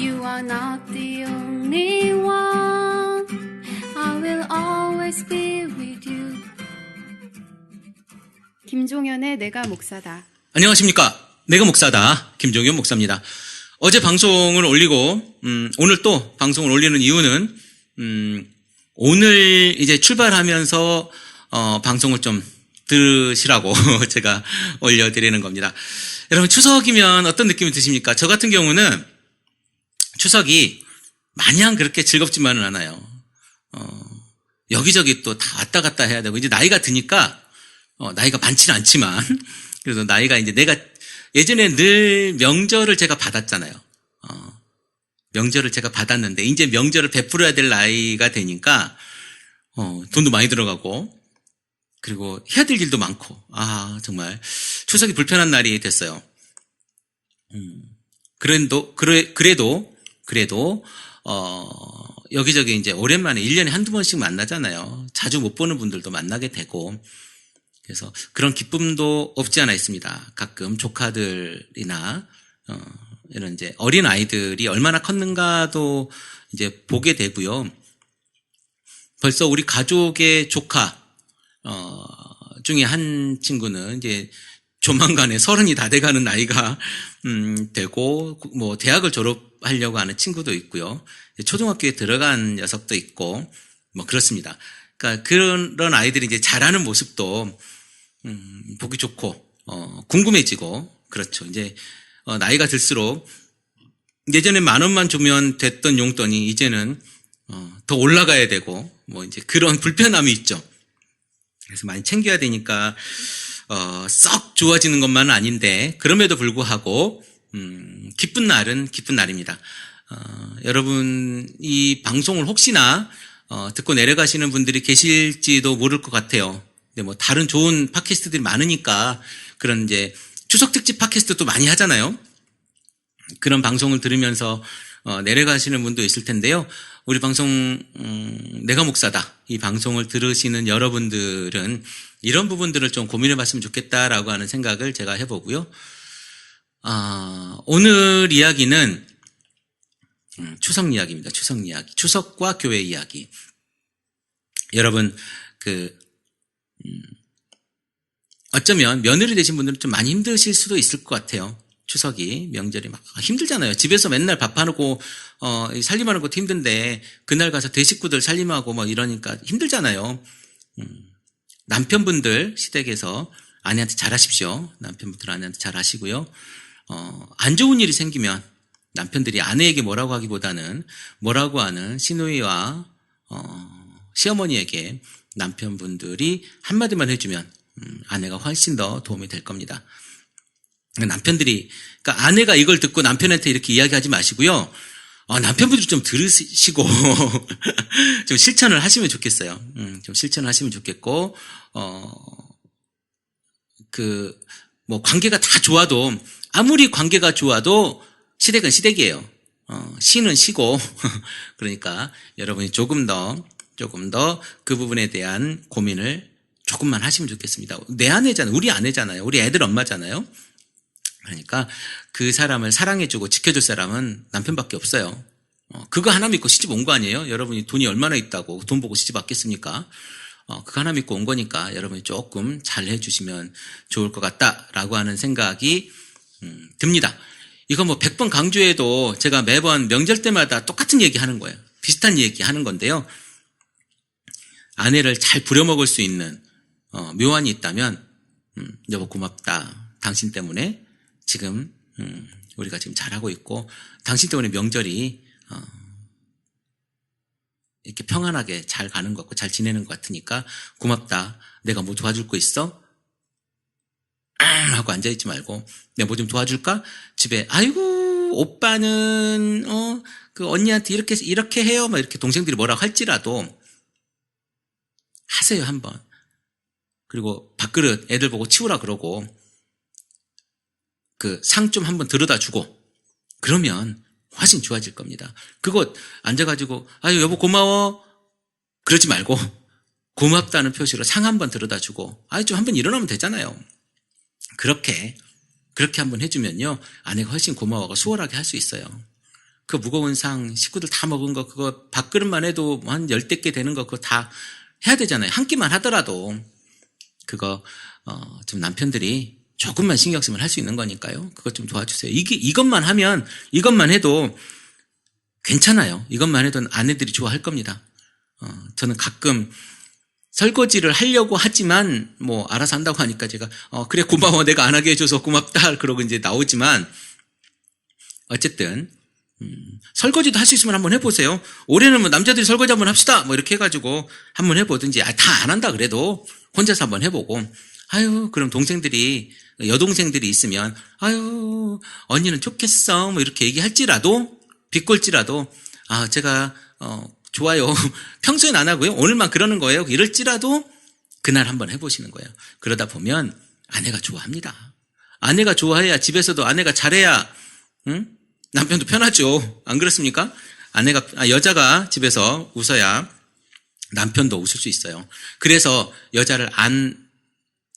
You are not the only one. I will always be with you. 김종현의 내가 목사다. 안녕하십니까. 내가 목사다. 김종현 목사입니다. 어제 방송을 올리고, 음, 오늘 또 방송을 올리는 이유는, 음, 오늘 이제 출발하면서, 어, 방송을 좀 들으시라고 제가 올려드리는 겁니다. 여러분, 추석이면 어떤 느낌이 드십니까? 저 같은 경우는 추석이 마냥 그렇게 즐겁지만은 않아요. 어, 여기저기 또 다 왔다 갔다 해야 되고, 이제 나이가 드니까, 어, 나이가 많지는 않지만, 그래서 나이가 이제 내가 예전에 늘 명절을 제가 받았잖아요. 어, 명절을 제가 받았는데, 이제 명절을 베풀어야 될 나이가 되니까, 어, 돈도 많이 들어가고, 그리고 해야 될 일도 많고, 아, 정말, 추석이 불편한 날이 됐어요. 음, 그래도, 그래, 그래도, 그래도, 어, 여기저기 이제 오랜만에 1년에 한두 번씩 만나잖아요. 자주 못 보는 분들도 만나게 되고, 그래서 그런 기쁨도 없지 않아 있습니다. 가끔 조카들이나 어, 이런 이제 어린 아이들이 얼마나 컸는가도 이제 보게 되고요. 벌써 우리 가족의 조카 어, 중에 한 친구는 이제 조만간에 서른이 다 돼가는 나이가 음, 되고 뭐 대학을 졸업 하려고 하는 친구도 있고요. 초등학교에 들어간 녀석도 있고 뭐 그렇습니다. 그러니까 그런 아이들이 이제 자라는 모습도 음, 보기 좋고 어, 궁금해지고 그렇죠. 이제 어, 나이가 들수록 예전에 만 원만 주면 됐던 용돈이 이제는 어, 더 올라가야 되고 뭐 이제 그런 불편함이 있죠. 그래서 많이 챙겨야 되니까 어, 썩 좋아지는 것만은 아닌데 그럼에도 불구하고 음, 기쁜 날은 기쁜 날입니다. 어, 여러분 이 방송을 혹시나 어, 듣고 내려가시는 분들이 계실지도 모를 것 같아요. 근데 뭐 다른 좋은 팟캐스트들이 많으니까 그런 이제 추석 특집 팟캐스트도 많이 하잖아요. 그런 방송을 들으면서 어, 내려가시는 분도 있을 텐데요. 우리 방송 음, 내가 목사다 이 방송을 들으시는 여러분들은 이런 부분들을 좀 고민해봤으면 좋겠다라고 하는 생각을 제가 해보고요. 아, 오늘 이야기는 음, 추석 이야기입니다. 추석 이야기, 추석과 교회 이야기. 여러분 그 음, 어쩌면 며느리 되신 분들은 좀 많이 힘드실 수도 있을 것 같아요. 추석이 명절이 막 힘들잖아요. 집에서 맨날 밥하고 어 살림하는 것도 힘든데 그날 가서 대식구들 살림하고 뭐 이러니까 힘들잖아요. 음, 남편분들 시댁에서 아내한테 잘하십시오. 남편분들 아내한테 잘하시고요. 어, 안 좋은 일이 생기면 남편들이 아내에게 뭐라고 하기보다는 뭐라고 하는 시누이와 어, 시어머니에게 남편분들이 한마디만 해주면 음, 아내가 훨씬 더 도움이 될 겁니다. 남편들이 그러니까 아내가 이걸 듣고 남편한테 이렇게 이야기하지 마시고요. 어, 남편분들 좀 들으시고 좀 실천을 하시면 좋겠어요. 음, 좀 실천을 하시면 좋겠고 어 그 뭐 관계가 다 좋아도 아무리 관계가 좋아도 시댁은 시댁이에요. 어, 시는 시고 그러니까 여러분이 조금 더 조금 더 그 부분에 대한 고민을 조금만 하시면 좋겠습니다. 내 아내잖아요. 우리 아내잖아요. 우리 애들 엄마잖아요. 그러니까 그 사람을 사랑해주고 지켜줄 사람은 남편밖에 없어요. 어, 그거 하나 믿고 시집 온 거 아니에요? 여러분이 돈이 얼마나 있다고 돈 보고 시집 왔겠습니까? 어, 그거 하나 믿고 온 거니까 여러분이 조금 잘 해주시면 좋을 것 같다라고 하는 생각이 음, 듭니다. 이거 뭐 100번 강조해도 제가 매번 명절 때마다 똑같은 얘기 하는 거예요. 비슷한 얘기 하는 건데요. 아내를 잘 부려먹을 수 있는 어, 묘안이 있다면 음, 여보 고맙다. 당신 때문에 지금 음, 우리가 지금 잘하고 있고 당신 때문에 명절이 어, 이렇게 평안하게 잘 가는 것 같고 잘 지내는 것 같으니까 고맙다. 내가 뭐 도와줄 거 있어? 하고 앉아있지 말고 내가 뭐 좀 도와줄까? 집에 아이고 오빠는 어 그 언니한테 이렇게 이렇게 해요. 막 이렇게 동생들이 뭐라고 할지라도 하세요 한번. 그리고 밥그릇 애들 보고 치우라 그러고 그 상 좀 한번 들여다 주고 그러면 훨씬 좋아질 겁니다. 그거 앉아가지고 아유 여보 고마워 그러지 말고 고맙다는 표시로 상 한번 들여다 주고 아유 좀 한번 일어나면 되잖아요. 그렇게 그렇게 한번 해주면요 아내가 훨씬 고마워하고 수월하게 할 수 있어요. 그 무거운 상 식구들 다 먹은 거 그거 밥그릇만 해도 뭐한 열댓 개 되는 거 그거 다 해야 되잖아요. 한 끼만 하더라도 그거 어, 좀 남편들이 조금만 신경 쓰면 할 수 있는 거니까요. 그것 좀 도와주세요. 이게 이것만 하면 이것만 해도 괜찮아요. 이것만 해도 아내들이 좋아할 겁니다. 어, 저는 가끔 설거지를 하려고 하지만 뭐 알아서 한다고 하니까 제가 어 그래 고마워. 내가 안 하게 해줘서 고맙다. 그러고 이제 나오지만 어쨌든 음, 설거지도 할 수 있으면 한번 해보세요. 올해는 뭐 남자들이 설거지 한번 합시다. 뭐 이렇게 해가지고 한번 해보든지. 아, 다 안 한다 그래도 혼자서 한번 해보고. 아유 그럼 동생들이 여동생들이 있으면 아유 언니는 좋겠어. 뭐 이렇게 얘기할지라도 비꼴지라도 아 제가 어 좋아요 평소엔 안 하고요 오늘만 그러는 거예요 이럴지라도 그날 한번 해보시는 거예요 그러다 보면 아내가 좋아합니다 아내가 좋아해야 집에서도 아내가 잘해야 응? 남편도 편하죠 안 그렇습니까 아내가 아, 여자가 집에서 웃어야 남편도 웃을 수 있어요 그래서 여자를 안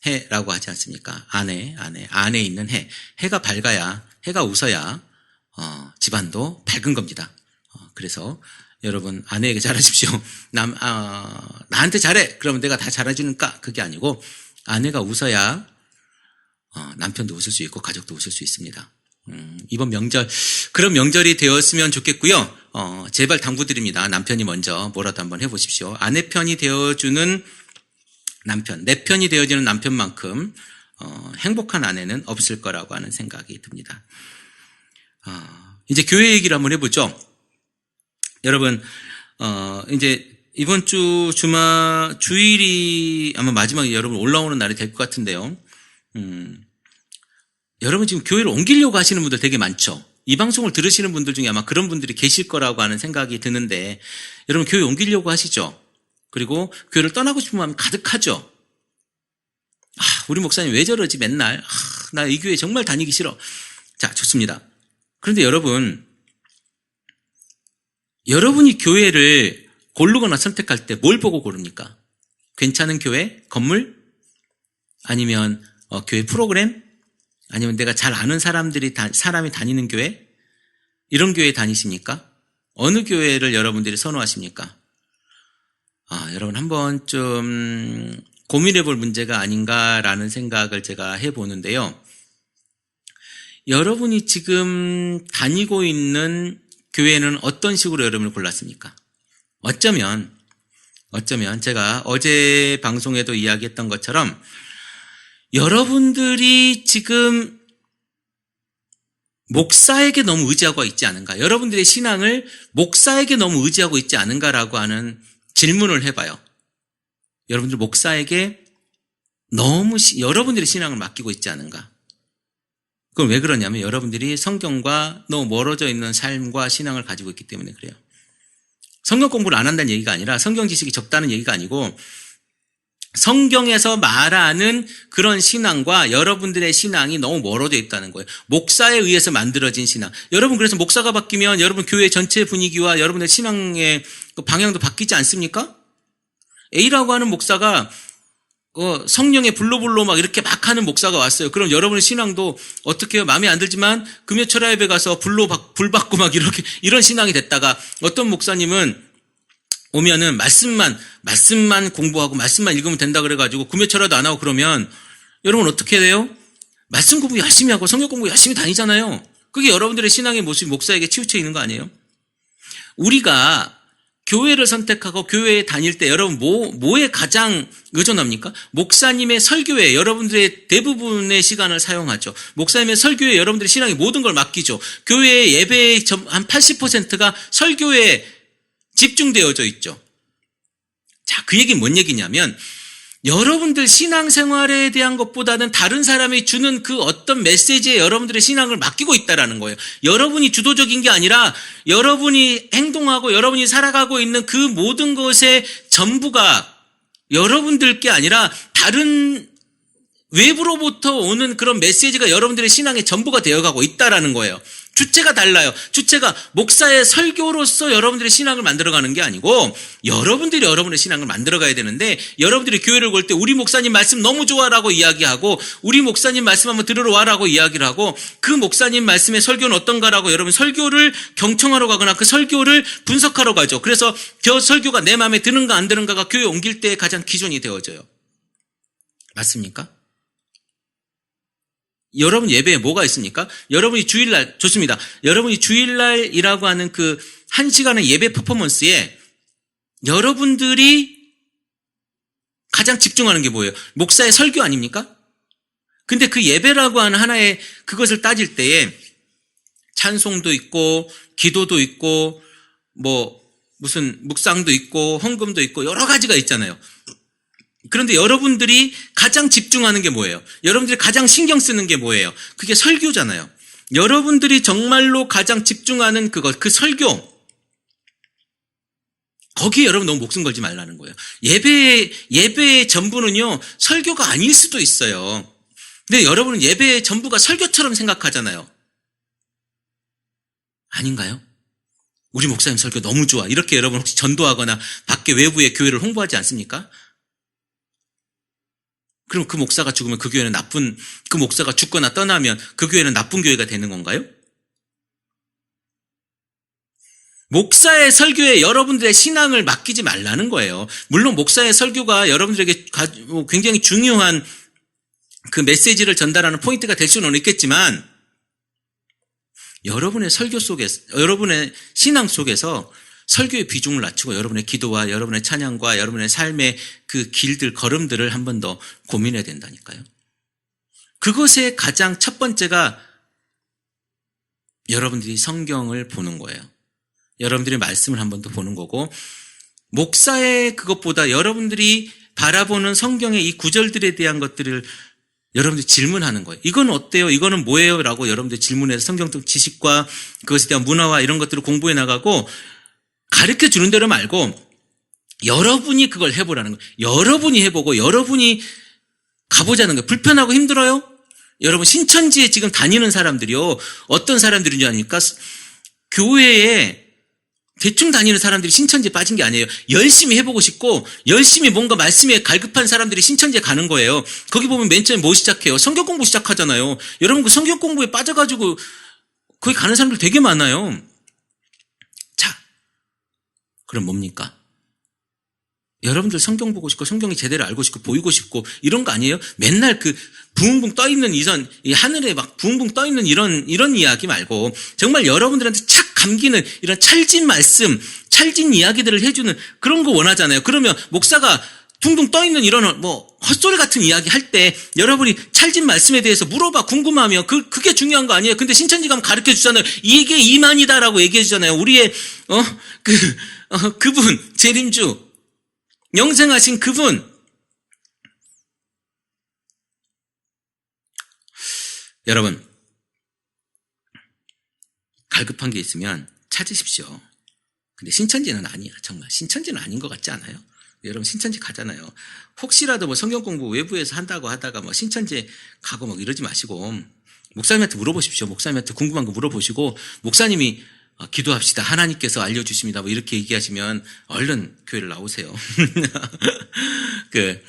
해라고 하지 않습니까? 아내, 아내, 안에 있는 해. 해가 밝아야, 해가 웃어야, 어, 집안도 밝은 겁니다. 어, 그래서 여러분, 아내에게 잘하십시오. 남, 아, 나한테 잘해! 그러면 내가 다 잘해주는까? 그게 아니고, 아내가 웃어야, 어, 남편도 웃을 수 있고, 가족도 웃을 수 있습니다. 음, 이번 명절, 그런 명절이 되었으면 좋겠고요. 어, 제발 당부드립니다. 남편이 먼저 뭐라도 한번 해보십시오. 아내 편이 되어주는 남편, 내 편이 되어지는 남편만큼 어, 행복한 아내는 없을 거라고 하는 생각이 듭니다. 어, 이제 교회 얘기를 한번 해보죠. 여러분, 어, 이제 이번 주 주마 주일이 아마 마지막에 여러분 올라오는 날이 될 것 같은데요. 음, 여러분 지금 교회를 옮기려고 하시는 분들 되게 많죠. 이 방송을 들으시는 분들 중에 아마 그런 분들이 계실 거라고 하는 생각이 드는데 여러분 교회 옮기려고 하시죠. 그리고 교회를 떠나고 싶은 마음이 가득하죠. 아, 우리 목사님 왜 저러지 맨날? 아, 나 이 교회 정말 다니기 싫어. 자, 좋습니다. 그런데 여러분, 여러분이 교회를 고르거나 선택할 때 뭘 보고 고릅니까? 괜찮은 교회? 건물? 아니면 어, 교회 프로그램? 아니면 내가 잘 아는 사람들이 다, 사람이 다니는 교회? 이런 교회 다니십니까? 어느 교회를 여러분들이 선호하십니까? 아, 여러분 한 번 좀 고민해 볼 문제가 아닌가라는 생각을 제가 해 보는데요. 여러분이 지금 다니고 있는 교회는 어떤 식으로 여러분을 골랐습니까? 어쩌면, 어쩌면 제가 어제 방송에도 이야기했던 것처럼 여러분들이 지금 목사에게 너무 의지하고 있지 않은가? 여러분들의 신앙을 목사에게 너무 의지하고 있지 않은가라고 하는 질문을 해봐요. 여러분들 목사에게 너무 시- 여러분들의 신앙을 맡기고 있지 않은가? 그건 왜 그러냐면 여러분들이 성경과 너무 멀어져 있는 삶과 신앙을 가지고 있기 때문에 그래요. 성경 공부를 안 한다는 얘기가 아니라 성경 지식이 적다는 얘기가 아니고 성경에서 말하는 그런 신앙과 여러분들의 신앙이 너무 멀어져 있다는 거예요. 목사에 의해서 만들어진 신앙. 여러분 그래서 목사가 바뀌면 여러분 교회 전체 분위기와 여러분의 신앙의 그 방향도 바뀌지 않습니까? A라고 하는 목사가 어, 성령의 불로불로 막 이렇게 막 하는 목사가 왔어요. 그럼 여러분의 신앙도 어떻게 해요? 마음에 안 들지만 금요 철야 예배 가서 불로 박- 불 받고 막 이렇게 이런 신앙이 됐다가 어떤 목사님은 오면은 말씀만 말씀만 공부하고 말씀만 읽으면 된다 그래 가지고 금요 철야도 안 하고 그러면 여러분 어떻게 돼요? 말씀 공부 열심히 하고 성경 공부 열심히 다니잖아요. 그게 여러분들의 신앙의 모습이 목사에게 치우쳐 있는 거 아니에요? 우리가 교회를 선택하고 교회에 다닐 때 여러분 뭐, 뭐에 가장 의존합니까? 목사님의 설교에 여러분들의 대부분의 시간을 사용하죠. 목사님의 설교에 여러분들의 신앙의 모든 걸 맡기죠. 교회의 예배의 점- 한 80%가 설교에 집중되어져 있죠. 자, 그 얘기는 뭔 얘기냐면 여러분들 신앙생활에 대한 것보다는 다른 사람이 주는 그 어떤 메시지에 여러분들의 신앙을 맡기고 있다라는 거예요. 여러분이 주도적인 게 아니라 여러분이 행동하고 여러분이 살아가고 있는 그 모든 것의 전부가 여러분들 게 아니라 다른 외부로부터 오는 그런 메시지가 여러분들의 신앙의 전부가 되어가고 있다라는 거예요. 주체가 달라요. 주체가 목사의 설교로서 여러분들의 신앙을 만들어가는 게 아니고 여러분들이 여러분의 신앙을 만들어가야 되는데 여러분들이 교회를 볼 때 우리 목사님 말씀 너무 좋아라고 이야기하고 우리 목사님 말씀 한번 들으러 와라고 이야기를 하고 그 목사님 말씀의 설교는 어떤가라고 여러분 설교를 경청하러 가거나 그 설교를 분석하러 가죠. 그래서 저 설교가 내 마음에 드는가 안 드는가가 교회 옮길 때 가장 기준이 되어져요. 맞습니까? 여러분 예배에 뭐가 있습니까? 여러분이 주일날, 좋습니다. 여러분이 주일날이라고 하는 그 한 시간의 예배 퍼포먼스에 여러분들이 가장 집중하는 게 뭐예요? 목사의 설교 아닙니까? 근데 그 예배라고 하는 하나의 그것을 따질 때에 찬송도 있고, 기도도 있고, 뭐, 무슨 묵상도 있고, 헌금도 있고, 여러 가지가 있잖아요. 그런데 여러분들이 가장 집중하는 게 뭐예요? 여러분들이 가장 신경 쓰는 게 뭐예요? 그게 설교잖아요. 여러분들이 정말로 가장 집중하는 그것, 그 설교. 거기에 여러분 너무 목숨 걸지 말라는 거예요. 예배, 예배의 전부는요, 설교가 아닐 수도 있어요. 근데 여러분은 예배의 전부가 설교처럼 생각하잖아요. 아닌가요? 우리 목사님 설교 너무 좋아. 이렇게 여러분 혹시 전도하거나 밖에 외부의 교회를 홍보하지 않습니까? 그럼 그 목사가 죽으면 그 교회는 나쁜, 그 목사가 죽거나 떠나면 그 교회는 나쁜 교회가 되는 건가요? 목사의 설교에 여러분들의 신앙을 맡기지 말라는 거예요. 물론 목사의 설교가 여러분들에게 가- 뭐 굉장히 중요한 그 메시지를 전달하는 포인트가 될 수는 있겠지만 여러분의 설교 속에서, 여러분의 신앙 속에서 설교의 비중을 낮추고 여러분의 기도와 여러분의 찬양과 여러분의 삶의 그 길들, 걸음들을 한 번 더 고민해야 된다니까요. 그것의 가장 첫 번째가 여러분들이 성경을 보는 거예요. 여러분들이 말씀을 한 번 더 보는 거고, 목사의 그것보다 여러분들이 바라보는 성경의 이 구절들에 대한 것들을 여러분들이 질문하는 거예요. 이건 어때요? 이거는 뭐예요? 라고 여러분들이 질문해서 성경적 지식과 그것에 대한 문화와 이런 것들을 공부해 나가고 가르쳐 주는 대로 말고 여러분이 그걸 해보라는 거예요. 여러분이 해보고 여러분이 가보자는 거예요. 불편하고 힘들어요? 여러분 신천지에 지금 다니는 사람들이요. 어떤 사람들인 줄 아닙니까? 교회에 대충 다니는 사람들이 신천지에 빠진 게 아니에요. 열심히 해보고 싶고 열심히 뭔가 말씀에 갈급한 사람들이 신천지에 가는 거예요. 거기 보면 맨 처음에 뭐 시작해요? 성경 공부 시작하잖아요. 여러분 그 성경 공부에 빠져가지고 거기 가는 사람들 되게 많아요. 자, 그럼 뭡니까? 여러분들 성경 보고 싶고 성경이 제대로 알고 싶고 보이고 싶고 이런 거 아니에요? 맨날 그 붕붕 떠 있는 이선 이 하늘에 막 붕붕 떠 있는 이런 이런 이야기 말고 정말 여러분들한테 착 감기는 이런 찰진 말씀, 찰진 이야기들을 해주는 그런 거 원하잖아요. 그러면 목사가 둥둥 떠 있는 이런 뭐 헛소리 같은 이야기 할 때 여러분이 찰진 말씀에 대해서 물어봐 궁금하면 그 그게 중요한 거 아니에요. 근데 신천지 가면 가르쳐 주잖아요. 이게 이만이다라고 얘기해 주잖아요. 우리의 어그 어, 그분 재림주 영생하신 그분. 여러분, 갈급한 게 있으면 찾으십시오. 근데 신천지는 아니야, 정말. 신천지는 아닌 것 같지 않아요? 여러분, 신천지 가잖아요. 혹시라도 뭐 성경 공부 외부에서 한다고 하다가 뭐 신천지에 가고 뭐 이러지 마시고, 목사님한테 물어보십시오. 목사님한테 궁금한 거 물어보시고, 목사님이 어, 기도합시다. 하나님께서 알려주십니다. 뭐 이렇게 얘기하시면 얼른 교회를 나오세요. 그,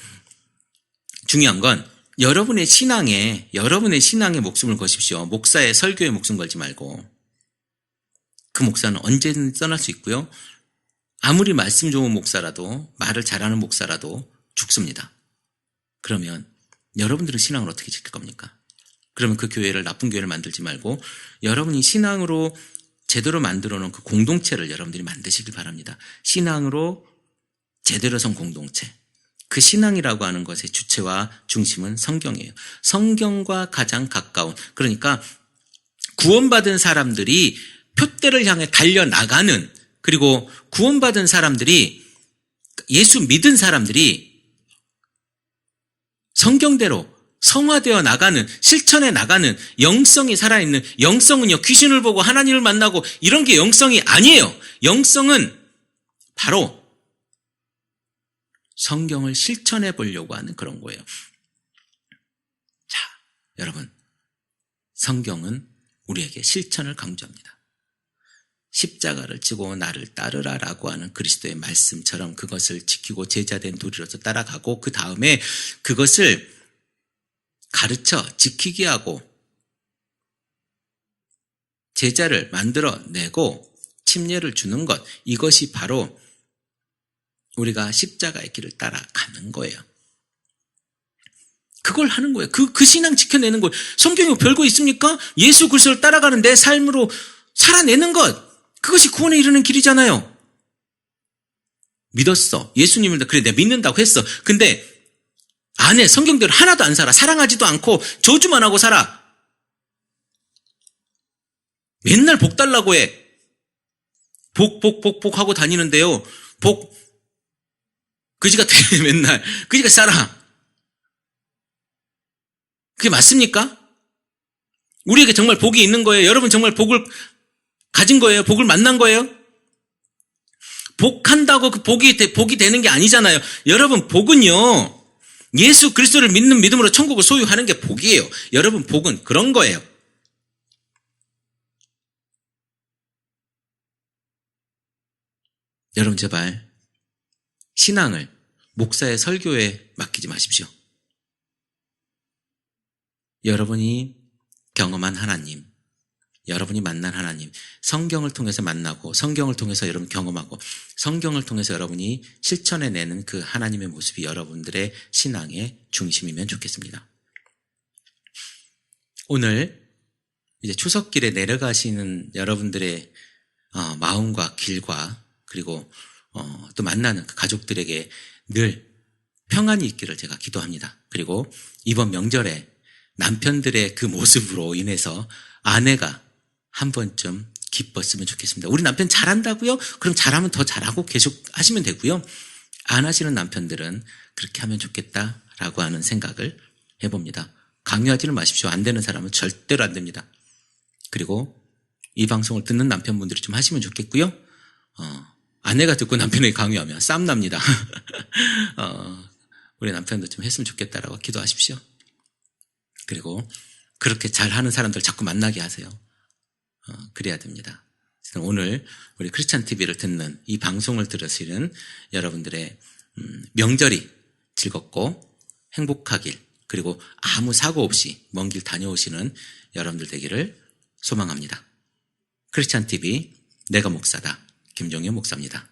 중요한 건 여러분의 신앙에, 여러분의 신앙에 목숨을 거십시오. 목사의 설교에 목숨 걸지 말고. 그 목사는 언제든 떠날 수 있고요. 아무리 말씀 좋은 목사라도, 말을 잘하는 목사라도 죽습니다. 그러면 여러분들은 신앙을 어떻게 지킬 겁니까? 그러면 그 교회를 나쁜 교회를 만들지 말고 여러분이 신앙으로 제대로 만들어 놓은 그 공동체를 여러분들이 만드시길 바랍니다. 신앙으로 제대로 선 공동체. 그 신앙이라고 하는 것의 주체와 중심은 성경이에요. 성경과 가장 가까운, 그러니까 구원받은 사람들이 표대를 향해 달려나가는, 그리고 구원받은 사람들이, 예수 믿은 사람들이 성경대로 성화되어 나가는, 실천해 나가는 영성이 살아있는, 영성은요, 귀신을 보고 하나님을 만나고 이런 게 영성이 아니에요. 영성은 바로 성경을 실천해 보려고 하는 그런 거예요. 자, 여러분. 성경은 우리에게 실천을 강조합니다. 십자가를 지고 나를 따르라라고 하는 그리스도의 말씀처럼 그것을 지키고 제자된 도리로서 따라가고 그 다음에 그것을 가르쳐 지키게 하고 제자를 만들어내고 침례를 주는 것 이것이 바로 우리가 십자가의 길을 따라가는 거예요. 그걸 하는 거예요. 그, 그 신앙 지켜내는 거예요. 성경에 별거 있습니까? 예수 그리스도를 따라가는 내 삶으로 살아내는 것. 그것이 구원에 이르는 길이잖아요. 믿었어. 예수님을 그래 내가 믿는다고 했어. 근데 안에 성경대로 하나도 안 살아. 사랑하지도 않고 저주만 하고 살아. 맨날 복 달라고 해. 복, 복, 복, 복 하고 다니는데요. 복, 그지 같아, 맨날. 그지 같이 살아. 그게 맞습니까? 우리에게 정말 복이 있는 거예요. 여러분 정말 복을 가진 거예요. 복을 만난 거예요. 복한다고 그 복이, 되- 복이 되는 게 아니잖아요. 여러분, 복은요, 예수 그리스도를 믿는 믿음으로 천국을 소유하는 게 복이에요. 여러분, 복은 그런 거예요. 여러분, 제발, 신앙을 목사의 설교에 맡기지 마십시오. 여러분이 경험한 하나님, 여러분이 만난 하나님, 성경을 통해서 만나고, 성경을 통해서 여러분 경험하고, 성경을 통해서 여러분이 실천해내는 그 하나님의 모습이 여러분들의 신앙의 중심이면 좋겠습니다. 오늘 이제 추석길에 내려가시는 여러분들의 어, 마음과 길과 그리고 어, 또 만나는 그 가족들에게 늘 평안이 있기를 제가 기도합니다. 그리고 이번 명절에 남편들의 그 모습으로 인해서 아내가 한 번쯤 기뻤으면 좋겠습니다. 우리 남편 잘한다고요? 그럼 잘하면 더 잘하고 계속 하시면 되고요. 안 하시는 남편들은 그렇게 하면 좋겠다라고 하는 생각을 해봅니다. 강요하지는 마십시오. 안 되는 사람은 절대로 안 됩니다. 그리고 이 방송을 듣는 남편분들이 좀 하시면 좋겠고요. 어, 아내가 듣고 남편에게 강요하면 싸움 납니다. 어, 우리 남편도 좀 했으면 좋겠다라고 기도하십시오. 그리고 그렇게 잘하는 사람들 자꾸 만나게 하세요. 어, 그래야 됩니다. 오늘 우리 크리스찬 TV를 듣는 이 방송을 들으시는 여러분들의 음, 명절이 즐겁고 행복하길 그리고 아무 사고 없이 먼 길 다녀오시는 여러분들 되기를 소망합니다. 크리스찬 TV 내가 목사다 김종현 목사입니다.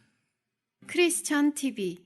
크리스천 TV